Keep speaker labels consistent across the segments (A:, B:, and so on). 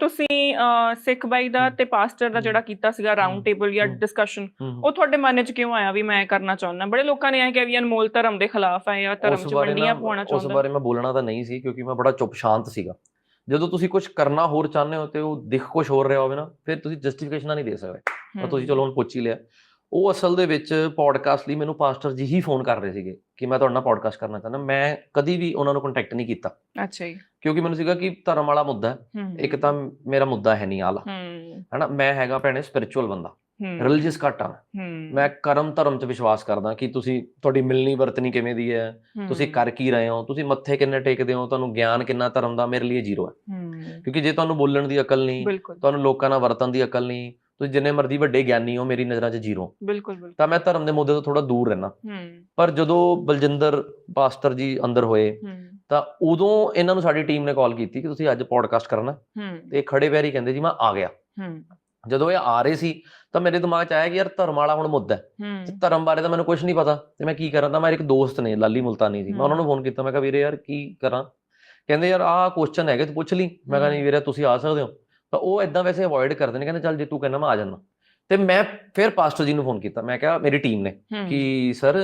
A: ਤੁਸੀਂ ਸਿੱਖ ਬਾਈ ਦਾ ਤੇ ਪਾਸਟਰ ਦਾ ਜਿਹੜਾ ਕੀਤਾ ਸੀਗਾ ਰਾਉਂਡ ਟੇਬਲ ਜਾਂ ਡਿਸਕਸ਼ਨ ਉਹ ਤੁਹਾਡੇ ਮਨ 'ਚ ਕਿਉਂ ਆਇਆ ਵੀ ਮੈਂ ਕਰਨਾ ਚਾਹੁੰਦਾ? ਬੜੇ ਲੋਕਾਂ ਨੇ ਇਹ ਕਿਹਾ ਵੀ ਅਨਮੋਲ ਧਰਮ ਦੇ ਖਿਲਾਫ ਹੈ ਜਾਂ ਧਰਮ 'ਚ ਵੰਡੀਆਂ
B: ਨਾ
A: ਪਵਾਉਣਾ
B: ਉਸ
A: ਚਾਹੁੰਦਾ।
B: ਬਾਰੇ ਮੈਂ ਬੋਲਣਾ ਤਾਂ ਨਹੀਂ ਸੀ ਕਿਉਂਕਿ ਮੈਂ ਬੜਾ ਚੁੱਪ ਸ਼ਾਂਤ ਸੀਗਾ। ਜਦੋਂ ਤੁਸੀਂ ਕੁਝ ਕਰਨਾ ਹੋਰ ਚਾਹੁੰਦੇ ਹੋ ਤੇ ਉਹ ਦਿਖ ਕੁਝ ਹੋਰ ਰਿਹਾ ਹੋਵੇ ਨਾ ਫਿਰ ਤੁਸੀਂ ਜਸਟੀਫਿਕੇਸ਼ਨਾਂ ਨਹੀਂ ਦੇ ਸਕਦੇ। ਤਾਂ ਤੁਸੀਂ ਚਲੋ ਹੁਣ ਪੁੱਛ ਹੀ ਲਿਆ। ਉਹ ਅਸਲ ਦੇ ਵਿੱਚ ਪੋਡਕਾਸਟ ਲਈ ਮੈਨੂੰ ਪਾਸਟਰ ਜੀ ਹੀ ਫੋਨ ਕਰ ਰਹੇ ਸੀਗੇ ਕਿ ਮੈਂ ਤੁਹਾਡੇ ਨਾਲ ਪੋਡਕਾਸਟ ਕਰਨਾ ਚਾਹੁੰਦਾ। ਮੈਂ ਕਦੀ ਵੀ ਉਹਨਾਂ ਨੂੰ ਕੰਟੈਕਟ ਨਹੀਂ ਕੀਤਾ।
A: ਅੱਛਾ ਜੀ।
B: ਕਿਉਂਕਿ ਮੈਨੂੰ ਸੀਗਾ ਕਿ ਧਰਮ ਵਾਲਾ ਮੁੱਦਾ ਇੱਕ ਤਾਂ ਮੇਰਾ ਮੁੱਦਾ ਹੈ ਨਹੀਂ ਆਲਾ। ਹਨਾ ਮੈਂ ਹੈਗਾ ਭੈਣੇ ਸਪਿਰਚੁਅਲ ਬੰਦਾ। ਰਿਲੀਜੀਅਸ ਘੱਟ ਮੈਂ। ਕਰਮ ਧਰਮ 'ਚ ਵਿਸ਼ਵਾਸ ਕਰਦਾ ਕਿ ਤੁਸੀਂ ਤੁਹਾਡੀ ਮਿਲਣੀ ਵਰਤਨੀ ਕਿਵੇਂ ਦੀ ਹੈ। ਤੁਸੀਂ ਕਰ ਕੀ ਰਹੇ ਹੋ? ਤੁਸੀਂ ਮੱਥੇ ਕਿੰਨੇ ਟੇਕਦੇ ਹੋ? ਤੁਹਾਨੂੰ ਗਿਆਨ ਕਿੰਨਾ ਧਰਮ ਦਾ ਮੇਰੇ ਲਈ ਜ਼ੀਰੋ ਹੈ। ਕਿਉਂਕਿ ਜੇ ਤੁਹਾਨੂੰ ਬੋਲਣ ਦੀ ਅਕਲ ਨਹੀਂ ਤੁਹਾਨੂੰ ਲੋਕਾਂ ਨਾਲ ਵਰਤਣ ਦੀ ਅਕਲ ਨਹੀਂ ਤੁਸੀਂ ਜਿੰਨੇ ਮਰਜ਼ੀ ਵੱਡੇ ਗਿਆਨੀ ਹੋ ਮੇਰੀ ਨਜ਼ਰਾਂ 'ਚ ਜ਼ੀਰੋ।
A: ਬਿਲਕੁਲ ਬਿਲਕੁਲ।
B: ਤਾਂ ਮੈਂ ਧਰਮ ਦੇ ਮੁੱਦੇ ਤੋਂ ਥੋੜਾ ਦੂਰ ਰਹਿਣਾ ਪਰ ਜਦੋਂ ਬਲਜਿੰਦਰ ਪਾਸਟਰ ਜੀ ਅੰਦਰ ਹੋਏ ਤਾਂ ਉਦੋਂ ਇਹਨਾਂ ਨੂੰ ਸਾਡੀ ਟੀਮ ਨੇ ਕਾਲ ਕੀਤੀ ਕਿ ਤੁਸੀਂ ਅੱਜ ਪੋਡਕਾਸਟ ਕਰਨਾ। ਤੇ ਖੜੇ ਪੈਰੀ ਕਹਿੰਦੇ ਜੀ ਮੈਂ ਆ ਗਿਆ। ਜਦੋਂ ਇਹ ਆ ਰਹੇ ਸੀ ਤਾਂ ਮੇਰੇ ਦਿਮਾਗ 'ਚ ਆਇਆ ਕਿ ਯਾਰ ਧਰਮ ਵਾਲਾ ਹੁਣ ਮੁੱਦਾ ਹੈ। ਤੇ ਧਰਮ ਬਾਰੇ ਤਾਂ ਮੈਨੂੰ ਕੁਝ ਨਹੀਂ ਪਤਾ। ਤੇ ਮੈਂ ਕੀ ਕਰਾਂ? ਤਾਂ ਮੇਰੇ ਇੱਕ ਦੋਸਤ ਨੇ ਲਾਲੀ ਮੁਲਤਾਨੀ ਸੀ। ਮੈਂ ਉਹਨਾਂ ਨੂੰ ਫੋਨ ਕੀਤਾ। ਮੈਂ ਕਿਹਾ ਵੀਰੇ ਯਾਰ ਕੀ ਕਰਾਂ? ਕਹਿੰਦੇ ਯਾਰ ਆਹ ਕੁਐਸਚਨ ਹੈਗੇ ਤੂੰ ਪੁੱਛ ਲਈ। ਮੈਂ ਕਿਹਾ ਨਹੀਂ ਵੀਰੇ ਤੁਸੀਂ ਆ ਸਕਦੇ ਹੋ। ਤਾਂ ਉਹ ਇਦਾਂ ਵੈਸੇ ਅਵੋਇਡ ਕਰਦੇ ਨੇ ਕਹਿੰਦੇ ਚੱਲ ਜੇ ਤੂੰ ਕਹਿੰਦਾ ਮੈਂ ਆ ਜਾਣਾ ਤੇ ਮੈਂ ਫਿਰ ਪਾਸਟਰ ਜੀ ਨੂੰ ਫੋਨ ਕੀਤਾ ਮੈਂ ਕਿਹਾ ਮੇਰੀ ਟੀਮ ਨੇ ਕਿ ਸਰ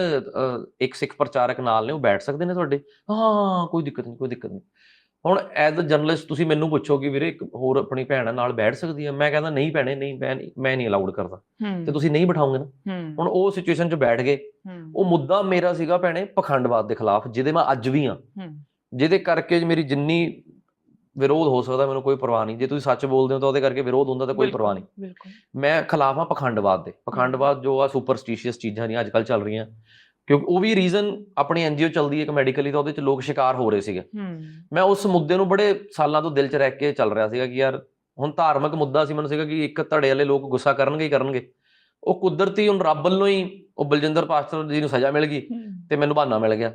B: ਇੱਕ ਸਿੱਖ ਪ੍ਰਚਾਰਕ ਨਾਲ ਨੇ ਉਹ ਬੈਠ ਸਕਦੇ ਨੇ ਤੁਹਾਡੇ? ਹਾਂ ਕੋਈ ਦਿੱਕਤ ਨਹੀਂ ਕੋਈ ਦਿੱਕਤ ਨਹੀਂ। ਹੁਣ ਐਜ਼ ਅ ਜਰਨਲਿਸਟ ਤੁਸੀਂ ਮੈਨੂੰ ਪੁੱਛੋ ਕਿ ਵੀਰੇ ਇੱਕ ਹੋਰ ਆਪਣੀ ਭੈਣ ਨਾਲ ਬੈਠ ਸਕਦੀ ਹੈ ਮੈਂ ਕਹਿੰਦਾ ਨਹੀਂ ਭੈਣੇ ਨਹੀਂ ਮੈਂ ਨਹੀਂ ਮੈਂ ਨਹੀਂ ਅਲਾਉਡ ਕਰਦਾ। ਤੇ ਤੁਸੀਂ ਨਹੀਂ ਬਿਠਾਓਗੇ ਨਾ? ਹੁਣ ਉਹ ਸਿਚੁਏਸ਼ਨ 'ਚ ਬੈਠ ਗਏ। ਉਹ ਮੁੱਦਾ ਮੇਰਾ ਸੀਗਾ ਭੈਣੇ ਪਖੰਡਵਾਦ ਦੇ ਖਿਲਾਫ ਜਿਹਦੇ ਮੈਂ ਅੱਜ ਵੀ ਹਾਂ।
A: ਹਮ,
B: ਜਿਹਦੇ ਕਰਕੇ ਮੇਰੀ ਜਿੰਨੀ ਵਿਰੋਧ ਹੋ ਸਕਦਾ ਮੈਨੂੰ ਕੋਈ ਪਰਵਾਹ ਨਹੀਂ। ਜੇ ਤੁਸੀਂ ਸੱਚ ਬੋਲਦੇ ਹੋ ਤਾਂ ਉਹਦੇ ਕਰਕੇ ਵਿਰੋਧ ਹੁੰਦਾ ਤਾਂ ਕੋਈ ਪਰਵਾਹ ਨਹੀਂ। ਮੈਂ ਖਿਲਾਫ ਹਾਂ ਪਖੰਡਵਾਦ ਦੇ। ਪਖੰਡਵਾਦ ਜੋ ਆ ਸੁਪਰਸਟੀਸ਼ੀਅਸ ਚੀਜ਼ਾਂ ਨੇ ਅੱਜ ਕੱਲ ਚੱਲ ਰਹੀਆਂ। ਕਿਉਂਕਿ ਉਹ ਵੀ ਰੀਜ਼ਨ ਆਪਣੀ ਐਨਜੀਓ ਚੱਲਦੀ ਹੈ ਇੱਕ ਮੈਡੀਕਲੀ ਤਾਂ ਉਹਦੇ ਚ ਲੋਕ ਸ਼ਿਕਾਰ ਹੋ ਰਹੇ ਸੀਗੇ। ਮੈਂ ਉਸ ਮੁੱਦੇ ਨੂੰ ਬੜੇ ਸਾਲਾਂ ਤੋਂ ਦਿਲ 'ਚ ਰਹਿ ਕੇ ਚੱਲ ਰਿਹਾ ਸੀਗਾ ਕਿ ਯਾਰ ਹੁਣ ਧਾਰਮਿਕ ਮੁੱਦਾ ਸੀ ਮੈਨੂੰ ਸੀਗਾ ਕਿ ਇੱਕ ਧੜੇ ਵਾਲੇ ਲੋਕ ਗੁੱਸਾ ਕਰਨਗੇ ਹੀ ਕਰਨਗੇ। ਉਹ ਕੁਦਰਤੀ ਹੁਣ ਰੱਬ ਵੱਲੋਂ ਹੀ ਉਹ ਬਲਜਿੰਦਰ ਪਾਸਟਰ ਜੀ ਨੂੰ ਸਜ਼ਾ ਮਿਲ ਗਈ ਤੇ ਮੈਨੂੰ ਬਹਾਨਾ ਮਿਲ ਗਿਆ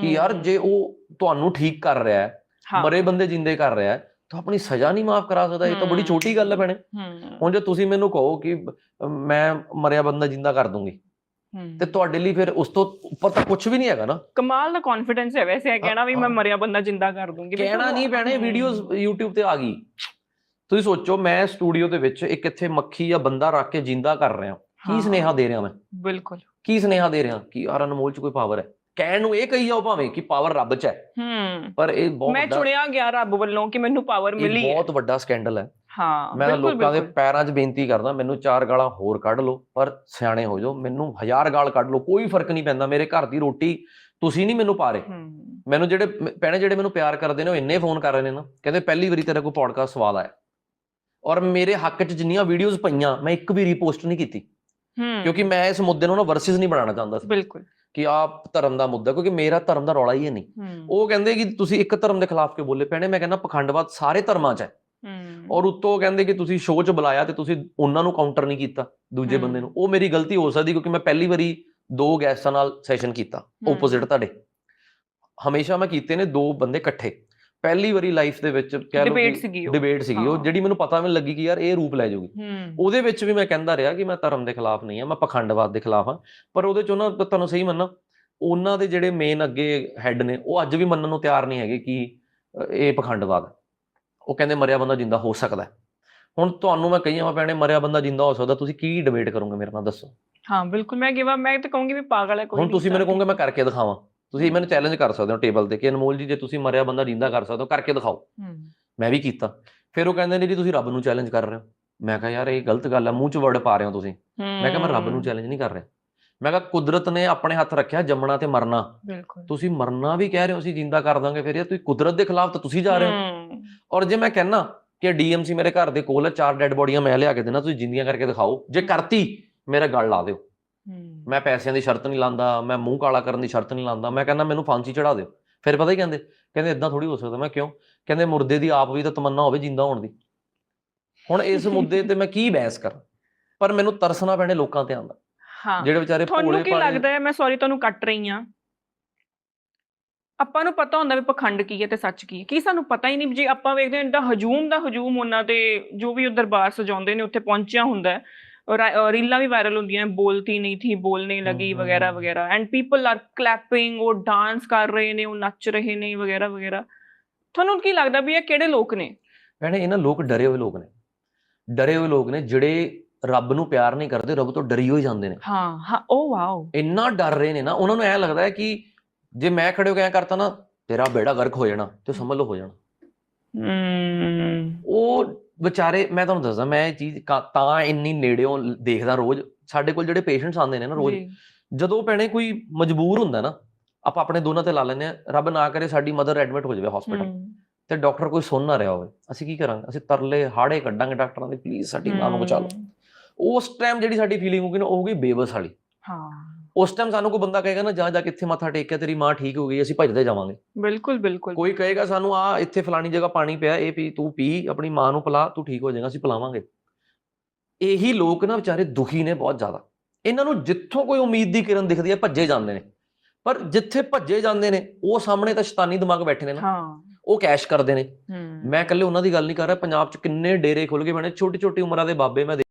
B: ਕਿ ਯਾਰ ਜੇ ਉਹ ਤੁਹਾਨੂੰ ਠੀਕ ਕਰ ਰਿਹਾ ਹਾਂ, ਮਰੇ ਬੰਦੇ ਜਿੰਦੇ ਕਰ ਰਿਹਾ ਹੈ ਤਾਂ ਆਪਣੀ ਸਜ਼ਾ ਨਹੀਂ ਮਾਫ ਕਰਾ ਸਕਦਾ ਇਹ ਤਾਂ ਬੜੀ। ਛੋਟੀ ਗੱਲ ਹੈ ਭੈਣੇ। ਹੁਣ ਜੇ ਤੁਸੀਂ ਮੈਨੂੰ ਕਹੋ ਕਿ ਮੈਂ ਮਰਿਆ ਬੰਦਾ ਜਿੰਦਾ ਕਰ ਦੂੰਗੀ ਤੇ ਤੁਹਾਡੇ ਲਈ ਫਿਰ ਉਸ ਤੋਂ ਉੱਪਰ ਤਾਂ ਕੁਝ ਵੀ ਨਹੀਂ ਹੈਗਾ ਨਾ।
A: ਕਮਾਲ ਦਾ ਕੌਨਫੀਡੈਂਸ ਹੈ ਵੈਸੇ ਇਹ ਕਹਿਣਾ ਵੀ ਮੈਂ। ਮਰਿਆ ਬੰਦਾ ਜਿੰਦਾ ਕਰ ਦੂੰਗੀ
B: ਕਹਿਣਾ ਨਹੀਂ
A: ਹਮ,
B: ਵੀਡੀਓਜ਼ YouTube ਤੇ ਆ ਗਈ। ਤੁਸੀਂ ਸੋਚੋ ਮੈਂ ਸਟੂਡੀਓ ਦੇ ਵਿੱਚ ਇੱਕ ਇੱਥੇ ਮੱਖੀ ਜਾਂ ਬੰਦਾ ਰੱਖ ਕੇ ਜਿੰਦਾ ਕਰ ਰਿਹਾ। ਕੀ ਸੁਨੇਹਾ ਦੇ ਰਿਹਾ ਮੈਂ?
A: ਬਿਲਕੁਲ।
B: ਕੀ ਸੁਨੇਹਾ ਦੇ ਰਿਹਾ? ਕਿ ਯਾਰ ਅਨਮੋਲ ਚ ਕੋਈ ਪਾਵਰ ਹੈ? ਕਹਿਣ ਨੂੰ ਇਹ ਕਹੀ ਜਾਓ ਭਾਵੇਂ ਕਿ ਪਾਵਰ ਰੱਬ ਚ ਹੈ।
A: ਹਮ
B: ਪਰ ਇਹ ਬਹੁਤ
A: ਮੈਂ
B: ਵੱਡਾ
A: ਚੁਣਿਆ ਗਿਆ ਰੱਬ ਵੱਲੋਂ ਕਿ ਮੈਨੂੰ ਪਾਵਰ
B: ਇਹ
A: ਮਿਲੀ ਹੈ।
B: ਬਹੁਤ ਵੱਡਾ ਸਕੈਂਡਲ ਹੈ।
A: ਹਾਂ
B: ਮੈਂ ਤਾਂ
A: ਬਿਲਕੁਲ
B: ਲੋਕਾਂ ਦੇ
A: ਬਿਲਕੁਲ।
B: ਪੈਰਾਂ 'ਚ ਬੇਨਤੀ ਕਰਦਾ ਮੈਨੂੰ ਚਾਰ ਗਾਲਾਂ ਹੋਰ ਕੱਢ ਲਓ ਪਰ ਸਿਆਣੇ ਹੋ ਜਾਓ ਮੈਨੂੰ ਹਜ਼ਾਰ ਗਾਲ ਕੱਢ ਲਓ ਕੋਈ ਫ਼ਰਕ ਨਹੀਂ ਪੈਂਦਾ ਮੇਰੇ ਘਰ ਦੀ ਰੋਟੀ ਤੁਸੀਂ ਨਹੀਂ ਮੈਨੂੰ ਪਾ ਰਹੇ। ਮੈਨੂੰ ਜਿਹੜੇ ਮ- ਭੈਣੇ ਜਿਹੜੇ ਮੈਨੂੰ ਪਿਆਰ ਕਰਦੇ ਨੇ ਉਹ ਇੰਨੇ ਫੋਨ ਕਰ ਰਹੇ ਨੇ ਨਾ ਕਹਿੰਦੇ ਪਹਿਲੀ ਵਾਰੀ ਤੇਰਾ ਕੋਈ ਪੋਡਕਾਸਟ ਸਵਾਦ ਆਇਆ। ਔਰ ਮੇਰੇ ਹੱਕ 'ਚ ਜਿੰਨੀਆਂ ਵੀਡੀਓਜ਼ ਪਈਆਂ ਮੈਂ ਇੱਕ ਵੀ ਰੀਪੋਸਟ ਨਹੀਂ ਕੀਤੀ।
A: ਹਮ,
B: ਕਿਉਂਕਿ ਮੈਂ ਇਸ ਮੁੱਦੇ ਨੂੰ ਨਾ ਵਰਸਿਸ ਨਹੀਂ ਬਣਾਉਣਾ ਚਾਹੁੰਦਾ ਸੀ।
A: ਬਿਲਕੁਲ।
B: ਕਿ ਆਪ ਧਰਮ ਦਾ ਮੁੱਦਾ ਕਿਉਂਕਿ ਮੇਰਾ ਧਰਮ ਦਾ ਰੌਲਾ ਹੀ ਨਹੀਂ। ਉਹ ਕਹਿੰਦੇ ਕਿ ਤੁਸੀਂ ਇੱਕ ਧਰਮ ਦੇ ਖਿਲਾਫ ਕਿਉਂ ਬੋਲੇ? ਭੈਣੇ ਮੈਂ ਕਹਿੰਦਾ ਪਖੰਡਵਾਦ ਸਾਰੇ ਧਰਮਾਂ 'ਚ ਹੈ। ਔਰ ਉੱਤੋਂ ਕਹਿੰਦੇ ਕਿ ਤੁਸੀਂ ਸ਼ੋਅ 'ਚ ਬੁਲਾਇਆ ਤੇ ਤੁਸੀਂ ਉਹਨਾਂ ਨੂੰ ਕਾਊਂਟਰ ਨਹੀਂ ਕੀਤਾ ਦੂਜੇ। ਬੰਦੇ ਨੂੰ। ਉਹ ਮੇਰੀ ਗਲਤੀ ਹੋ ਸਕਦੀ ਕਿਉਂਕਿ ਮੈਂ ਪਹਿਲੀ ਵਾਰੀ ਦੋ ਗੈਸਟਾਂ ਨਾਲ ਸੈਸ਼ਨ ਕੀਤਾ। ਆਪੋਜ਼ਿਟ ਤੁਹਾਡੇ। ਹਮੇਸ਼ਾ ਮੈਂ ਕੀਤੇ ਨੇ ਦੋ ਬੰਦੇ ਇਕੱਠੇ। ਪਹਿਲੀ ਵਾਰੀ ਲਾਈਫ ਦੇ ਵਿੱਚ ਕਹਿ ਲਓ
A: ਸੀਗੀ।
B: ਡਿਬੇਟ ਸੀਗੀ ਉਹ। ਜਿਹੜੀ ਮੈਨੂੰ ਪਤਾ ਨਹੀਂ ਲੱਗੀ ਕਿ ਯਾਰ ਇਹ ਰੂਪ ਲੈ ਜਾਊਗੀ ਉਹਦੇ ਵਿੱਚ ਵੀ ਮੈਂ ਕਹਿੰਦਾ ਰਿਹਾ ਕਿ ਮੈਂ ਧਰਮ ਦੇ ਖਿਲਾਫ ਨਹੀਂ ਆ ਮੈਂ ਪਖੰਡਵਾਦ ਦੇ ਖਿਲਾਫ ਆ ਪਰ ਉਹਦੇ ਚ ਉਹਨਾਂ ਤੁਹਾਨੂੰ ਸਹੀ ਮੰਨਾਂ ਉਹਨਾਂ ਦੇ ਜਿਹੜੇ ਮੇਨ ਅੱਗੇ ਹੈੱਡ ਨੇ ਉਹ ਅੱਜ ਵੀ ਮੰਨਣ ਨੂੰ ਤਿਆਰ ਨਹੀਂ ਹੈਗੇ ਕਿ ਇਹ ਪਖੰਡਵਾਦ। ਉਹ ਕਹਿੰਦੇ ਮਰਿਆ ਬੰਦਾ ਜਿੰਦਾ ਹੋ ਸਕਦਾ। ਹੁਣ ਤੁਹਾਨੂੰ ਮੈਂ ਕਹੀਆਂ ਵਾ ਪੈਣੇ ਮਰਿਆ ਬੰਦਾ ਜਿੰਦਾ ਹੋ ਸਕਦਾ ਤੁਸੀਂ ਕੀ ਡਿਬੇਟ ਕਰੋਗੇ ਮੇਰੇ ਨਾਲ ਦੱਸੋ
A: ਹਾਂ ਬਿਲਕੁਲ ਮੈਂ ਗਿਵਾ ਮੈਂ ਤਾਂ ਕਹੂੰਗੀ ਵੀ ਪਾਗਲ ਹੈ ਕੋਈ
B: ਹੁਣ ਤੁਸੀਂ ਮੈਨੂੰ ਕਹੋਗੇ ਮੈਂ ਕਰਕੇ ਦਿਖਾਵਾਂ ਤੁਸੀਂ ਮੈਨੂੰ ਚੈਲੰਜ ਕਰ ਸਕਦੇ ਹੋ ਟੇਬਲ ਤੇ ਕਿ ਅਨਮੋਲ ਜੀ ਜੇ ਤੁਸੀਂ ਮਰਿਆ ਬੰਦਾ ਜਿੰਦਾ ਕਰ ਸਕਦੇ ਹੋ ਕਰਕੇ ਦਿਖਾਓ। ਮੈਂ ਵੀ ਕੀਤਾ। ਫਿਰ ਉਹ ਕਹਿੰਦੇ ਨੇ ਜੀ ਤੁਸੀਂ ਰੱਬ ਨੂੰ ਚੈਲੰਜ ਕਰ ਰਹੇ ਹੋ। ਮੈਂ ਕਿਹਾ ਯਾਰ ਇਹ ਗਲਤ ਗੱਲ ਹੈ ਮੂੰਹ 'ਚ ਵਰਡ ਪਾ ਰਹੇ ਹੋ ਤੁਸੀਂ। ਮੈਂ ਕਿਹਾ ਮੈਂ ਰੱਬ ਨੂੰ ਚੈਲੰਜ ਨਹੀਂ ਕਰ ਰਿਹਾ। ਮੈਂ ਕਿਹਾ ਕੁਦਰਤ ਨੇ ਆਪਣੇ ਹੱਥ ਰੱਖਿਆ ਜੰਮਣਾ ਤੇ ਮਰਨਾ। ਤੁਸੀਂ ਮਰਨਾ ਵੀ ਕਹਿ ਰਹੇ ਹੋ ਅਸੀਂ ਜਿੰਦਾ ਕਰ ਦਾਂਗੇ ਫਿਰ। ਇਹ ਤੁਸੀਂ ਕੁਦਰਤ ਦੇ ਖਿਲਾਫ ਤਾਂ ਤੁਸੀਂ ਜਾ ਰਹੇ ਹੋ। ਔਰ ਜੇ ਮੈਂ ਕਹਿਣਾ ਕਿ ਡੀਐਮਸੀ ਮੇਰੇ ਘਰ ਦੇ ਕੋਲ ਚਾਰ ਡੈੱਡ ਬੋਡੀਆਂ ਮੈਂ ਲਿਆ ਕੇ ਦੇਣਾ ਤੁਸੀਂ ਜਿੰਦੀਆਂ ਕਰਕੇ ਦਿਖਾਓ। ਜੇ ਕਰਤੀ ਮੇਰਾ ਗਲ ਲਾ ਦਿਓ। ਮੈਂ ਪੈਸਿਆਂ ਦੀ ਸ਼ਰਤ ਨਹੀਂ ਲਾਂਦਾ ਮੈਂ ਮੂੰਹ ਕਾਲਾ ਕਰਨ ਦੀ ਸ਼ਰਤ ਨਹੀਂ ਲਾਂਦਾ। ਮੈਂ ਕਹਿੰਦਾ ਮੈਨੂੰ ਫਾਂਸੀ ਚੜਾ ਦਿਓ। ਫਿਰ ਪਤਾ ਹੀ ਕਹਿੰਦੇ? ਕਹਿੰਦੇ ਇਦਾਂ ਥੋੜੀ ਹੋ ਸਕਦਾ। ਮੈਂ ਕਿਉਂ? ਕਹਿੰਦੇ ਮੁਰਦੇ ਦੀ ਆਪ ਵੀ ਤਾਂ ਤਮੰਨਾ ਹੋਵੇ ਜਿੰਦਾ ਹੋਣ ਦੀ। ਹੁਣ ਇਸ ਮੁੱਦੇ ਤੇ ਮੈਂ ਕੀ ਬਹਿਸ ਕਰਾਂ? ਪਰ ਮੈਨੂੰ ਤਰਸਣਾ ਪੈਣੇ ਲੋਕਾਂ ਤੇ ਆਂਦਾ
A: ਹਾਂ।
B: ਜਿਹੜੇ ਵਿਚਾਰੇ
A: ਤੁਹਾਨੂੰ
B: ਭੋਲੇ
A: ਕੀ
B: ਭਾਲੇ
A: ਲੱਗਦਾ ਹੈ? ਮੈਂ ਸੌਰੀ ਤੁਹਾਨੂੰ ਕੱਟ ਰਹੀ ਆ ਆਪਾਂ ਨੂੰ ਪਤਾ ਹੁੰਦਾ ਵੀ ਪਖੰਡ ਕੀ ਹੈ ਤੇ ਸੱਚ ਕੀ ਹੈ। ਕੀ ਸਾਨੂੰ ਪਤਾ ਹੀ ਨਹੀਂ ਜੇ ਆਪਾਂ ਵੇਖਦੇ ਹਾਂ ਤਾਂ ਹਜੂਮ ਦਾ ਹਜੂਮ ਉਹਨਾਂ ਤੇ ਜੋ ਵੀ ਉਹ ਦਰਬਾਰ ਸਜਾਉਂਦੇ ਨੇ ਉੱਥੇ ਪਹੁੰਚਿਆ ਹੁੰਦਾ ਹੈ। ਰੀਲਾਂ ਵੀ ਵਾਇਰਲ ਹੁੰਦੀਆਂ ਬੋਲਤੀ ਨਹੀਂ ਥੀ ਬੋਲਨੇ ਲਗੀ ਵਗੈਰਾ। ਵਗੈਰਾ। ਐਂਡ ਪੀਪਲ ਆਰ ਕਲੈਪਿੰਗ ਉਹ ਡਾਂਸ ਕਰ ਰਹੇ ਨੇ ਉਹ ਨੱਚ ਰਹੇ ਨੇ ਵਗੈਰਾ ਵਗੈਰਾ। ਤੁਹਾਨੂੰ ਕੀ ਲੱਗਦਾ ਵੀ ਇਹ ਕਿਹੜੇ ਲੋਕ ਨੇ?
B: ਭੈਣੇ ਇਹ ਨਾ ਲੋਕ ਡਰੇ ਹੋਏ ਲੋਕ ਨੇ। ਡਰੇ ਹੋਏ ਲੋਕ ਨੇ ਜਿਹੜੇ ਰੱਬ ਨੂੰ ਪਿਆਰ ਨਹੀਂ ਕਰਦੇ ਰੱਬ ਤੋਂ ਡਰੀ ਹੋਈ ਜਾਂਦੇ ਨੇ।
A: ਹਾਂ ਹਾਂ ਓ ਵਾਓ।
B: ਇੰਨਾ ਡਰ ਰਹੇ ਨੇ ਨਾ ਉਹਨਾਂ ਨੂੰ ਐ ਲੱਗਦਾ ਹੈ ਕਿ ਜੇ ਮੈਂ ਖੜੇ ਹੋ ਕੇ ਐ ਕਰਤਾ ਨਾ ਤੇਰਾ ਬੇੜਾ ਗਰਕ ਹੋ ਜਾਣਾ ਤੇ ਸਮਝ ਲਓ ਹੋ ਜਾਣਾ।
A: ਹਮ
B: ਉਹ ਵਿਚਾਰੇ ਮੈਂ ਤੁਹਾਨੂੰ ਦੱਸਦਾ ਮੈਂ ਇਹ ਚੀਜ਼ ਕਾ- ਤਾਂ ਇੰਨੀ ਨੇੜਿਓਂ ਦੇਖਦਾ ਰੋਜ਼। ਸਾਡੇ ਕੋਲ ਜਿਹੜੇ ਪੇਸ਼ੈਂਟਸ ਆਉਂਦੇ ਨੇ ਨਾ ਰੋਜ਼
A: ਜੀ,
B: ਜਦੋਂ ਭੈਣੇ ਕੋਈ ਮਜਬੂਰ ਹੁੰਦਾ ਨਾ ਆਪਾਂ ਆਪਣੇ ਦੋਨਾਂ ਤੇ ਲਾ ਲੈਂਦੇ ਆ ਰੱਬ ਨਾ ਕਰੇ ਸਾਡੀ ਮਦਰ ਐਡਮਿਟ ਹੋ ਜਾਵੇ ਹਸਪੀਟਲ
A: ਹਮ,
B: ਤੇ ਡਾਕਟਰ ਕੋਈ ਸੁਣ ਨਾ ਰਿਹਾ ਹੋਵੇ ਅਸੀਂ ਕੀ ਕਰਾਂਗੇ? ਅਸੀਂ ਤਰਲੇ ਹਾੜੇ ਕੱਢਾਂਗੇ ਡਾਕਟਰਾਂ ਦੇ ਪਲੀਜ਼ ਸਾਡੀ ਮਾਂ ਨੂੰ ਬਚਾ ਲਓ।
A: ਹਮ,
B: ਉਸ ਟਾਈਮ ਜਿਹੜੀ ਸਾਡੀ ਫੀਲਿੰਗ ਹੋਊਗੀ ਨਾ ਉਹ ਹੋਊਗੀ ਬੇਬਸ ਵਾਲੀ।
A: ਹਾਂ।
B: ਉਸ ਟਾਈਮ ਸਾਨੂੰ ਕੋਈ ਬੰਦਾ ਕਹੇਗਾ ਨਾ ਜਾ ਜਾ ਕਿੱਥੇ ਮੱਥਾ ਟੇਕਿਆ ਤੇਰੀ ਮਾਂ ਠੀਕ ਹੋ ਗਈ ਅਸੀਂ ਭੱਜਦੇ ਜਾਵਾਂਗੇ।
A: ਬਿਲਕੁਲ ਬਿਲਕੁਲ।
B: ਕੋਈ ਕਹੇਗਾ ਸਾਨੂੰ ਆ ਇੱਥੇ ਫਲਾਣੀ ਜਗ੍ਹਾ ਪਾਣੀ ਪਿਆ ਇਹ ਪੀ ਤੂੰ ਪੀ ਆਪਣੀ ਮਾਂ ਨੂੰ ਪਿਲਾ ਤੂੰ ਠੀਕ ਹੋ ਜਾਏਗਾ ਅਸੀਂ ਪਿਲਾਵਾਂਗੇ। ਇਹੀ ਲੋਕ ਨਾ ਵਿਚਾਰੇ ਦੁਖੀ ਨੇ ਬਹੁਤ ਜ਼ਿਆਦਾ। ਇਹਨਾਂ ਨੂੰ ਜਿੱਥੋਂ ਕੋਈ ਉਮੀਦ ਦੀ ਕਿਰਨ ਦਿਖਦੀ ਹੈ ਭੱਜੇ ਜਾਂਦੇ ਨੇ। ਪਰ ਜਿੱਥੇ ਭੱਜੇ ਜਾਂਦੇ ਨੇ ਉਹ ਸਾਹਮਣੇ ਤਾਂ ਸ਼ੈਤਾਨੀ ਦਿਮਾਗ ਬੈਠੇ ਨੇ ਨਾ।
A: ਹਾਂ।
B: ਉਹ ਕੈਸ਼ ਕਰਦੇ ਨੇ। ਮੈਂ ਇਕੱਲੇ ਉਹਨਾਂ ਦੀ ਗੱਲ ਨਹੀਂ ਕਰ ਰਿਹਾ ਪੰਜਾਬ 'ਚ ਕਿੰਨੇ ਡੇਰੇ ਖੁੱਲ ਗਏ ਬਣੇ ਛੋਟੀ ਛੋਟੀ ਉਮਰਾਂ ਦੇ ਬਾਬੇ ਮੈਂ